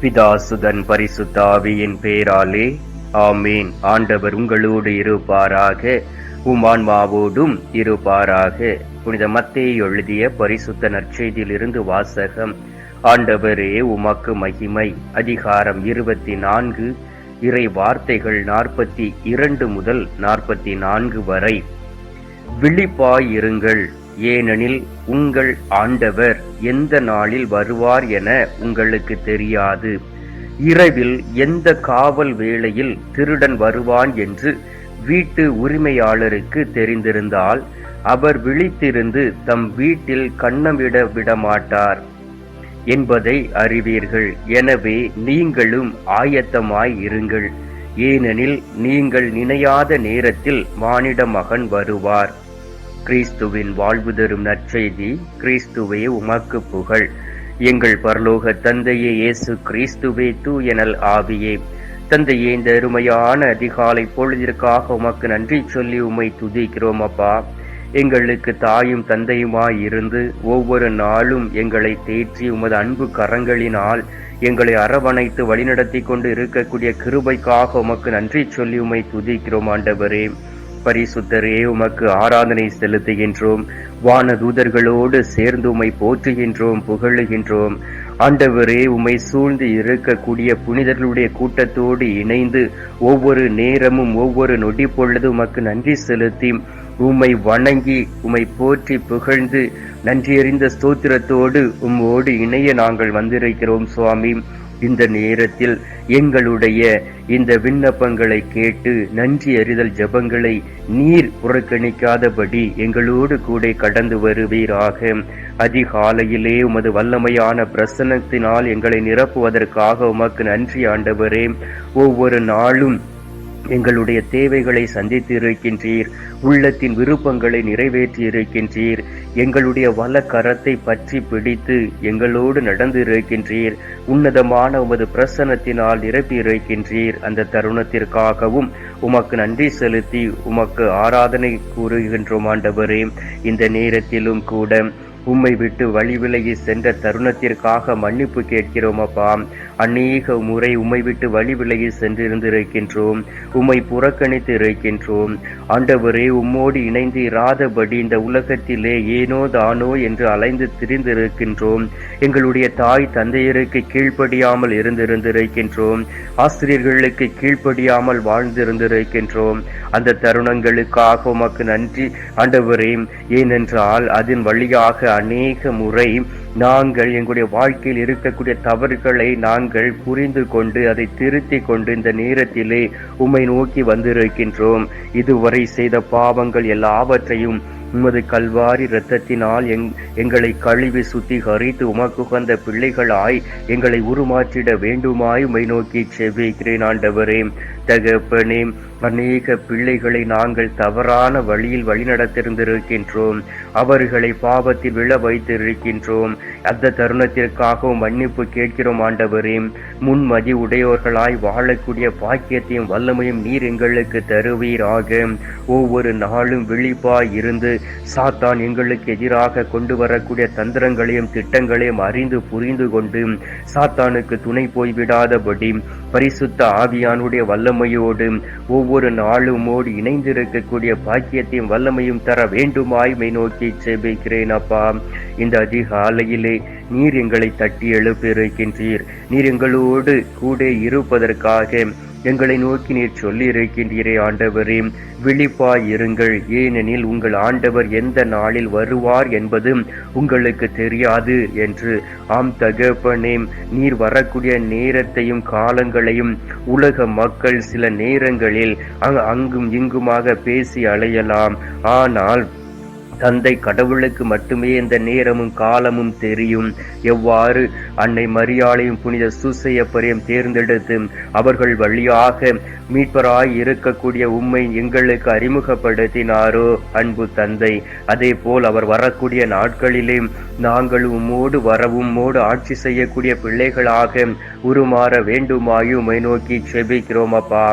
பிதாசுதன் பரிசுத்தாவியின் பேராலே. ஆமீன். ஆண்டவர் உங்களோடு இருப்பாராக. உமான்மாவோடும் இருப்பாராக. புனித மத்தையை எழுதிய பரிசுத்த நற்செய்தியிலிருந்து வாசகம். ஆண்டவரே உமக்கு மகிமை. அதிகாரம் இருபத்தி நான்கு இறை வார்த்தைகள் நாற்பத்தி இரண்டு முதல் நாற்பத்தி நான்கு வரை. விழிப்பாயிருங்கள் ஏனெனில் உங்கள் ஆண்டவர் எந்த நாளில் வருவார் என உங்களுக்கு தெரியாது. இரவில் எந்த காவல் வேளையில் திருடன் வருவான் என்று வீட்டு உரிமையாளருக்கு தெரிந்திருந்தால் அவர் விழித்திருந்து தம் வீட்டில் கண்ணமிட விடமாட்டார் என்பதை அறிவீர்கள். எனவே நீங்களும் ஆயத்தமாய் இருங்கள். ஏனெனில் நீங்கள் நினையாத நேரத்தில் மானிட மகன் வருவார். கிறிஸ்துவின் வாழ்வு தரும் நற்செய்தி கிறிஸ்துவே உமக்கு புகழ். எங்கள் பரலோக தந்தையே இயேசு கிறிஸ்துவே தூயனல் ஆவியே. தந்தையே இந்த அருமையான அதிகாலை பொழுதிற்காக உமக்கு நன்றி சொல்லி உமை துதிக்கிறோம் அப்பா. எங்களுக்கு தாயும் தந்தையுமாய் இருந்து ஒவ்வொரு நாளும் எங்களை தேற்றி உமது அன்பு கரங்களினால் எங்களை அரவணைத்து வழிநடத்தி கொண்டு இருக்கக்கூடிய கிருபைக்காக உமக்கு நன்றி சொல்லி உமை துதிக்கிறோம் ஆண்டவரே. பரிசுத்தரே உமக்கு ஆராதனை செலுத்துகின்றோம். வான தூதர்களோடு சேர்ந்து உம்மை போற்றுகின்றோம் புகழுகின்றோம். ஆண்டவரே உம்மை சூழ்ந்து இருக்கக்கூடிய புனிதர்களுடைய கூட்டத்தோடு இணைந்து ஒவ்வொரு நேரமும் ஒவ்வொரு நொடி பொழுது உமக்கு நன்றி செலுத்தி உம்மை வணங்கி உம்மை போற்றி புகழ்ந்து நன்றியறிந்த ஸ்தோத்திரத்தோடு உம்மோடு இணைய நாங்கள் வந்திருக்கிறோம் சுவாமி. இந்த நேரத்தில் எங்களுடைய இந்த விண்ணப்பங்களை கேட்டு நன்றி அறிதல் ஜபங்களை நீர் புறக்கணிக்காதபடி எங்களோடு கூட கடந்து வருவீராக. அதிகாலையிலே உமது வல்லமையான பிரசனத்தினால் எங்களை நிரப்புவதற்காக உமக்கு நன்றி ஆண்டவரே. ஒவ்வொரு நாளும் எங்களுடைய தேவைகளை சந்தித்து இருக்கின்றீர் உள்ளத்தின் விருப்பங்களை நிறைவேற்றி இருக்கின்றீர் எங்களுடைய வல கரத்தை பற்றி பிடித்து எங்களோடு நடந்து இருக்கின்றீர் உன்னதமான உமது பிரசனத்தினால் நிரப்பி இருக்கின்றீர் அந்த தருணத்திற்காகவும் உமக்கு நன்றி செலுத்தி உமக்கு ஆராதனை கூறுகின்றோம் ஆண்டவரே. இந்த நேரத்திலும் கூட உம்மை விட்டு வழி விலகி சென்ற தருணத்திற்காக மன்னிப்பு கேட்கிறோம் அப்பா. அநேக முறை உம்மை விட்டு வழி விலகி சென்றிருந்திருக்கின்றோம். உம்மை புறக்கணித்து இருக்கின்றோம். ஆண்டவரே உம்மோடு இணைந்து இராதபடி இந்த உலகத்திலே ஏனோ தானோ என்று அலைந்து திரிந்திருக்கின்றோம். எங்களுடைய தாய் தந்தையருக்கு கீழ்ப்படியாமல் இருந்திருந்திருக்கின்றோம். ஆசிரியர்களுக்கு கீழ்ப்படியாமல் வாழ்ந்திருந்திருக்கின்றோம். அந்த தருணங்களுக்காக உமக்கு நன்றி. ஆண்டவரே ஏனென்றால் அதன் வழியாக அநேக முறை நாங்கள் எங்களுடைய வாழ்க்கையில் இருக்கக்கூடிய தவறுகளை நாங்கள் புரிந்து கொண்டு அதை திருத்தி கொண்டு இந்த நேரத்திலே உம்மை நோக்கி வந்திருக்கின்றோம். இதுவரை செய்த பாவங்கள் எல்லாவற்றையும் உமது கல்வாரி இரத்தத்தினால் எங் எங்களை கழுவி சுத்திகரித்து உமக்குகந்த பிள்ளைகளாய் எங்களை உருமாற்றிட வேண்டுமாய் உமை நோக்கி செவிக்கிறேன் ஆண்டவரே. தகப்பனே அநேக பிள்ளைகளை நாங்கள் தவறான வழியில் வழிநடத்திருந்திருக்கின்றோம். அவர்களை பாவத்தில் விழ வைத்திருக்கின்றோம். அந்த தருணத்திற்காகவும் மன்னிப்பு கேட்கிறோம் ஆண்டவரே. முன்மதி உடையோர்களாய் வாழக்கூடிய பாக்கியத்தையும் வல்லமையும் நீர் எங்களுக்கு தருவீராக. ஒவ்வொரு நாளும் விழிப்பாய் இருந்து சாத்தான் எங்களுக்கு எதிராக கொண்டு வரக்கூடிய தந்திரங்களையும் திட்டங்களையும் அறிந்து புரிந்து கொண்டு சாத்தானுக்கு துணை போய்விடாதபடி பரிசுத்த ஆவியானுடைய வல்ல வல்லமையோடு ஒவ்வொரு நாளும் இணைந்திருக்கக்கூடிய பாக்கியத்தையும் வல்லமையும் தர வேண்டுமாய் மை நோக்கி செபிக்கிறேன் அப்பா. இந்த அதிகாலையிலே நீர் எங்களை தட்டி எழுப்பியிருக்கின்றீர். நீர் எங்களோடு கூட இருப்பதற்காக எங்களை நோக்கி நீர் சொல்லி இருக்கின்றீரே ஆண்டவரே விழிப்பாய் இருங்கள். ஏனெனில் உங்கள் ஆண்டவர் எந்த நாளில் வருவார் என்பது உங்களுக்கு தெரியாது என்று. ஆம் தகப்பனே நீர் வரக்கூடிய நேரத்தையும் காலங்களையும் உலக மக்கள் சில நேரங்களில் அங்கும் இங்குமாக பேசி அலையலாம். ஆனால் தந்தை கடவுளுக்கு மட்டுமே இந்த நேரமும் காலமும் தெரியும். எவ்வாறு? அன்னை மரியாளையும் புனித சூசையப்பரையும் தேர்ந்தெடுத்து அவர்கள் வழியாக மீட்பராய் இருக்கக்கூடிய உண்மை எங்களுக்கு அறிமுகப்படுத்தினாரோ அன்பு தந்தை. அதே போல் அவர் வரக்கூடிய நாட்களிலே நாங்கள் உம்மோடு வரவும் உம்மோடு ஆட்சி செய்யக்கூடிய பிள்ளைகளாக உருமாற வேண்டுமாய் உம்மை நோக்கி செபிக்கிறோம் அப்பா.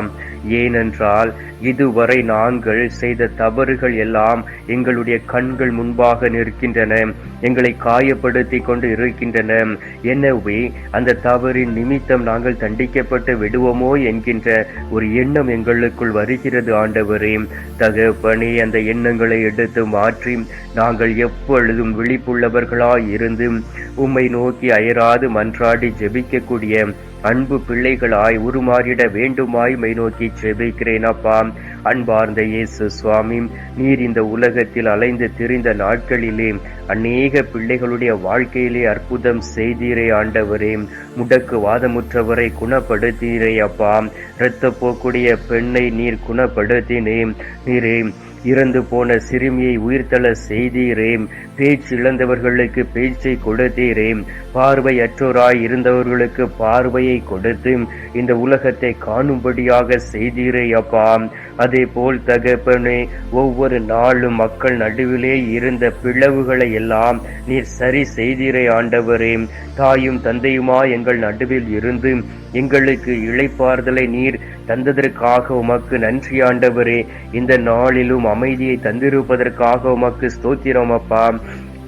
ஏனென்றால் இதுவரை நாங்கள் செய்த தவறுகள் எல்லாம் எங்களுடைய கண்கள் முன்பாக நிற்கின்றன. எங்களை காயப்படுத்தி கொண்டு இருக்கின்றன. எனவே அந்த தவறின் நிமித்தம் நாங்கள் தண்டிக்கப்பட்டு விடுவோமோ என்கின்ற ஒரு எண்ணம் எங்களுக்குள் வருகிறது ஆண்டவரே. தகப்பனே அந்த எண்ணங்களை எடுத்து மாற்றி நாங்கள் எப்பொழுதும் விழிப்புள்ளவர்களாய் இருந்து உம்மை நோக்கி அயராது மன்றாடி ஜெபிக்கக்கூடிய அன்பு பிள்ளைகளாய் உருமாறிட வேண்டுமாய் மை நோக்கி செபிக்கிறேன் அப்பா. அன்பார்ந்த இயேசு சுவாமி நீர் இந்த உலகத்தில் அலைந்து திரிந்த நாட்களிலே அநேக பிள்ளைகளுடைய வாழ்க்கையிலே அற்புதம் செய்தீரே ஆண்டவரே. முடக்கு வாதமுற்றவரை குணப்படுத்தீரே அப்பா. இரத்த போக்குடைய பெண்ணை நீர் குணப்படுத்தினே நீரே இறந்து போன சிறுமியை உயிர்த்தள செய்தீரேம். பேச்சு இழந்தவர்களுக்கு பேச்சை கொடுத்தீரேம். பார்வையற்றோராய் இருந்தவர்களுக்கு பார்வையை கொடுத்து இந்த உலகத்தை காணும்படியாக செய்தீரே அப்பா அதே போல் தகப்பனே ஒவ்வொரு நாளும் மக்கள் நடுவிலே இருந்த பிளவுகளை எல்லாம் நீர் சரி செய்திரை ஆண்டவரே. தாயும் தந்தையுமா எங்கள் நடுவில் இருந்து எங்களுக்கு இழைப்பார்தலை நீர் தந்ததற்காக உமக்கு நன்றி ஆண்டவரே. இந்த நாளிலும் அமைதியை தந்திருப்பதற்காக உமக்கு ஸ்தோத்திரம் அப்பா.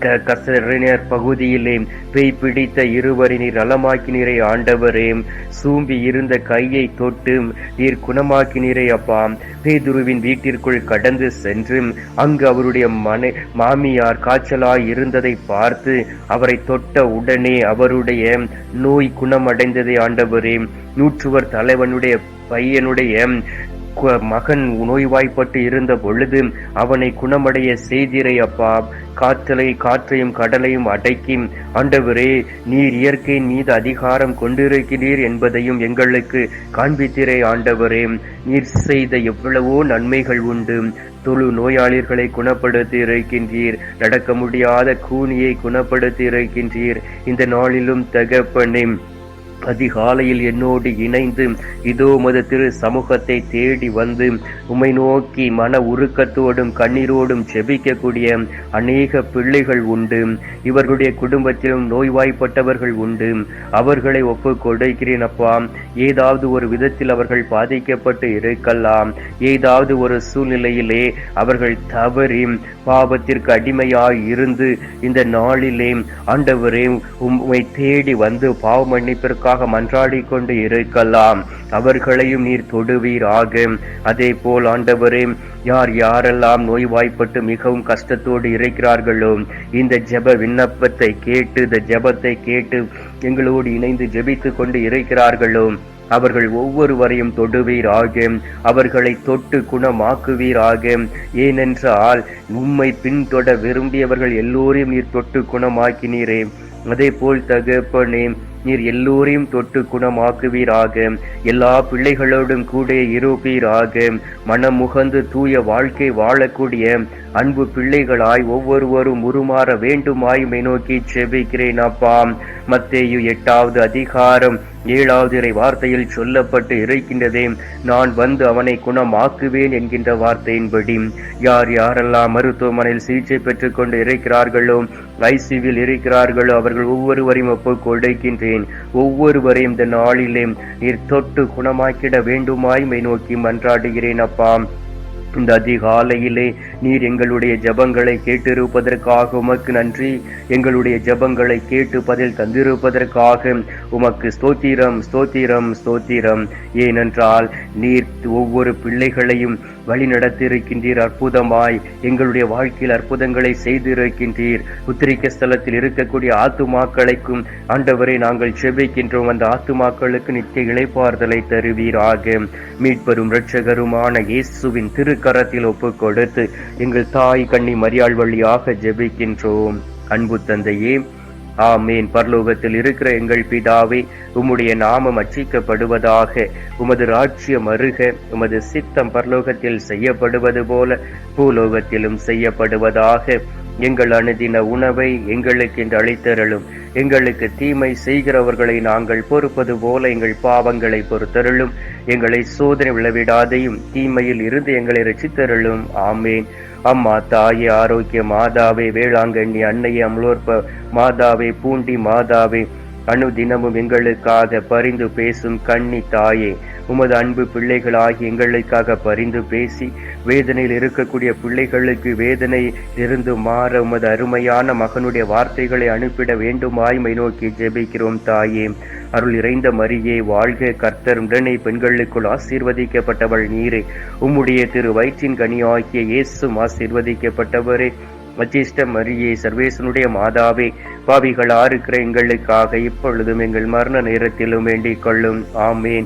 கசரினர் பகுதியிலே பேய் பிடித்த இருவரை நீர் நலமாக்கினீரே ஆண்டவரே. சூம்பி இருந்த கையை தொட்டு நீர் குணமாக்கினீரே அப்பா. பேதுருவின் வீட்டிற்குள் கடந்து சென்று அங்கு அவருடைய மனை மாமியார் காய்ச்சலாய் இருந்ததை பார்த்து அவரை தொட்ட உடனே அவருடைய நோய் குணமடைந்ததை ஆண்டவரே. நூற்றுவர் தலைவனுடைய பையனுடைய மகன் நோய்வாய்ப்பட்டு இருந்த பொழுது அவனை குணமடைய செய்திரை அப்பா. காற்றலை காற்றையும் கடலையும் அடக்கி ஆண்டவரே நீர் இயற்கையின் மீது அதிகாரம் கொண்டிருக்கிறீர் என்பதையும் எங்களுக்கு காண்பித்திரை ஆண்டவரே. நீர் செய்த எவ்வளவோ நன்மைகள் உண்டு. தொழு நோயாளிகளை குணப்படுத்தி இருக்கின்றீர் நடக்க முடியாத கூனியை குணப்படுத்தி இருக்கின்றீர் இந்த நாளிலும் தகப்பனே. அதிகாலையில் என்னோடு இணைந்து இதோ மது திரு சமூகத்தை தேடி வந்து உம்மை நோக்கி மன உருக்கத்தோடும் கண்ணீரோடும் செபிக்கக்கூடிய அநேக பிள்ளைகள் உண்டு. இவர்களுடைய குடும்பத்திலும் நோய்வாய்ப்பட்டவர்கள் உண்டு. அவர்களை ஒப்பு கொடுக்கிறேன் அப்பா. ஏதாவது ஒரு விதத்தில் அவர்கள் பாதிக்கப்பட்டு இருக்கலாம். ஏதாவது ஒரு சூழ்நிலையிலே அவர்கள் தவறி பாவத்திற்கு அடிமையாய் இருந்து இந்த நாளிலே ஆண்டவரே உம்மை தேடி வந்து பாவ மன்னிப்பிற்காக மன்றாடி கொண்டு இருக்கலாம். அவர்களையும் நீர் தொடுவீராக அதே போல் ஆண்டவரே யார் யாரெல்லாம் நோய்வாய்ப்பட்டு மிகவும் கஷ்டத்தோடு இருக்கிறார்களோ இந்த ஜெப விண்ணப்பத்தை கேட்டு இந்த ஜெபத்தை கேட்டு எங்களோடு இணைந்து ஜெபித்து கொண்டு இருக்கிறார்களோ அவர்கள் ஒவ்வொருவரையும் தொடுவீராக. அவர்களை தொட்டு குணமாக்குவீராக. ஏனென்றால் உம்மை பின்தொட விரும்பியவர்கள் எல்லோரையும் நீர் தொட்டு குணமாக்கினீரே. அதே போல் தகப்பனே நீர் எல்லோரையும் தொட்டு குணமாக்குவீராக. எல்லா பிள்ளைகளோடும் கூட இருப்பீராக. மனமுகந்து தூய வாழ்க்கை வாழக்கூடிய அன்பு பிள்ளைகளாய் ஒவ்வொருவரும் உருமாற வேண்டுமாய் நோக்கி செபிக்கிறேன் அப்பா. மத்தேயு எட்டாவது அதிகாரம் ஏழாவது இறை வார்த்தையில் சொல்லப்பட்டு இருக்கின்றதே நான் வந்து அவனை குணமாக்குவேன் என்கின்ற வார்த்தையின்படி. யார் யாரெல்லாம் மருத்துவமனையில் சிகிச்சை பெற்றுக் கொண்டு இருக்கிறார்களோ ஐசியூவில் இருக்கிறார்களோ அவர்கள் ஒவ்வொருவரையும் ஒப்பு கொடுக்கின்றேன். ஒவ்வொருவரையும் இந்த நாளிலே நீர் தொட்டு குணமாக்கிட வேண்டுமாய் மை நோக்கி மன்றாடுகிறேன் அப்பா. இந்த அதிகாலையிலே நீர் எங்களுடைய ஜெபங்களை கேட்டிருப்பதற்காக உமக்கு நன்றி. எங்களுடைய ஜெபங்களை கேட்டு பதில் தந்திருப்பதற்காக உமக்கு ஸ்தோத்திரம் ஸ்தோத்திரம் ஸ்தோத்திரம். ஏனென்றால் நீர் ஒவ்வொரு பிள்ளைகளையும் வழி நடத்தியிருக்கின்றீர் அற்புதமாய் எங்களுடைய வாழ்க்கையில் அற்புதங்களை செய்திருக்கின்றீர். உத்திரிக்க ஸ்தலத்தில் இருக்கக்கூடிய ஆத்துமாக்களைக்கும் ஆண்டவரை நாங்கள் செபிக்கின்றோம் அந்த ஆத்துமாக்களுக்கு நித்திய இழைப்பார்தலை தருவீராக. மீட்பெரும் இரட்சகருமான இயேசுவின் திரு திருக்கரத்தில் ஒப்பு கொடுத்து எங்கள் தாய் கண்ணி மரியாள் வழியாக ஜெபிக்கின்றோம். அன்பு தந்தையே ஆமேன். பரலோகத்தில் இருக்கிற எங்கள் பிதாவே உம்முடைய நாமம் அச்சிக்கப்படுவதாக உமது ராட்சியம் அருக உமது சித்தம் பரலோகத்தில் செய்யப்படுவது போல பூலோகத்திலும் செய்யப்படுவதாக எங்கள் அணுதின உணவை எங்களுக்கு என்று அளித்தருளும். எங்களுக்கு தீமை செய்கிறவர்களை நாங்கள் பொறுப்பது போல எங்கள் பாவங்களை பொறுத்தருளும். எங்களை சோதனை விளவிடாதையும் தீமையில் இருந்து எங்களை ரசித்தருளும் ஆமேன். அம்மா தாயே ஆரோக்கிய மாதாவே வேளாங்கண்ணி அன்னையே அம்லோற்ப மாதாவே பூண்டி மாதாவே அனுதினமும் எங்களுக்காக பரிந்து பேசும் கண்ணி தாயே உமது அன்பு பிள்ளைகளாகி எங்களுக்காக பரிந்து பேசி வேதனையில் இருக்கக்கூடிய பிள்ளைகளுக்கு வேதனை இருந்து மாற உமது அருமையான மகனுடைய வார்த்தைகளை அனுப்பிட வேண்டுமாய்மை நோக்கி ஜெபிக்கிறோம் தாயே. அருள் இறைந்த மரியே வாழ்க கர்த்தர் உடனே பெண்களுக்குள் ஆசீர்வதிக்கப்பட்டவள் நீரே. உம்முடைய திரு வயிற்றின் கனியாகிய இயேசும் ஆசீர்வதிக்கப்பட்டவரே. வச்சிஷ்ட மரியே சர்வேசனுடைய மாதாவே பாவிகள் ஆறுக்கிற எங்களுக்காக இப்பொழுதும் எங்கள் மரண நேரத்திலும் வேண்டிக் கொள்ளும். ஆமேன்.